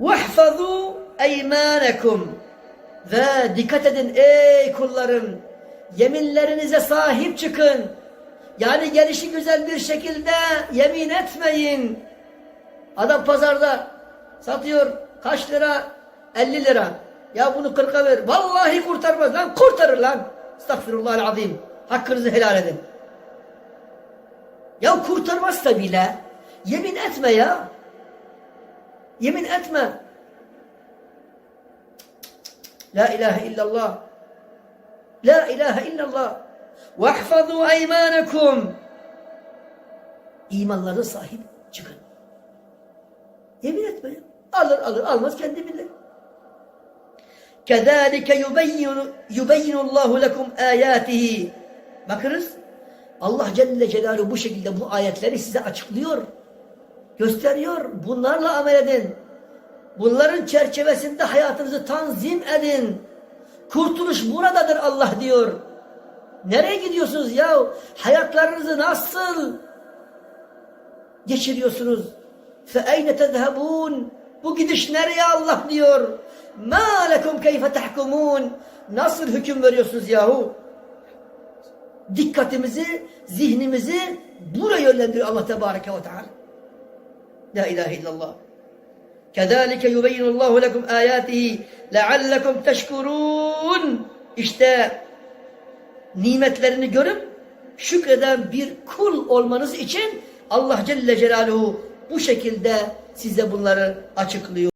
وَحْفَظُوا اَيْمَانَكُمْ Ve dikkat edin ey kullarım, yeminlerinize sahip çıkın. Yani gelişi güzel bir şekilde yemin etmeyin. Adam pazarda satıyor kaç lira? 50 lira. Ya bunu 40'a ver. Vallahi kurtarmaz lan. Kurtarır lan. Estağfirullahal azim. Hakkınızı helal edin. Ya kurtarmazsa bile yemin etme ya. Yemin etme. La ilahe illallah. La ilahe illallah. Vahfazu eymanakum. İmanlarına sahip çıkın. Yemin etme. Alır alır almaz kendi bilir. Kezalike yubeyyinu yubeyyinullahu lekum ayatihi. Bakınız Allah Celle Celaluhu bu şekilde bu ayetleri size açıklıyor Gösteriyor. Bunlarla amel edin. Bunların çerçevesinde hayatınızı tanzim edin. Kurtuluş buradadır Allah diyor. Nereye gidiyorsunuz ya? Hayatlarınızı nasıl geçiriyorsunuz? فَاَيْنَ تَذْهَبُونَ Bu gidiş nereye Allah diyor? مَا لَكُمْ كَيْفَ تَحْكُمُونَ Nasıl hüküm veriyorsunuz yahu? Dikkatimizi, zihnimizi buraya yönlendiriyor Allah Tebareke ve Teala. La ilahe illallah. Kedalike yubeyyinullahu lekum ayatihi leallekum teşkurun. İşte nimetlerini görüp şükreden bir kul olmanız için Allah Celle Celaluhu bu şekilde size bunları açıklıyor.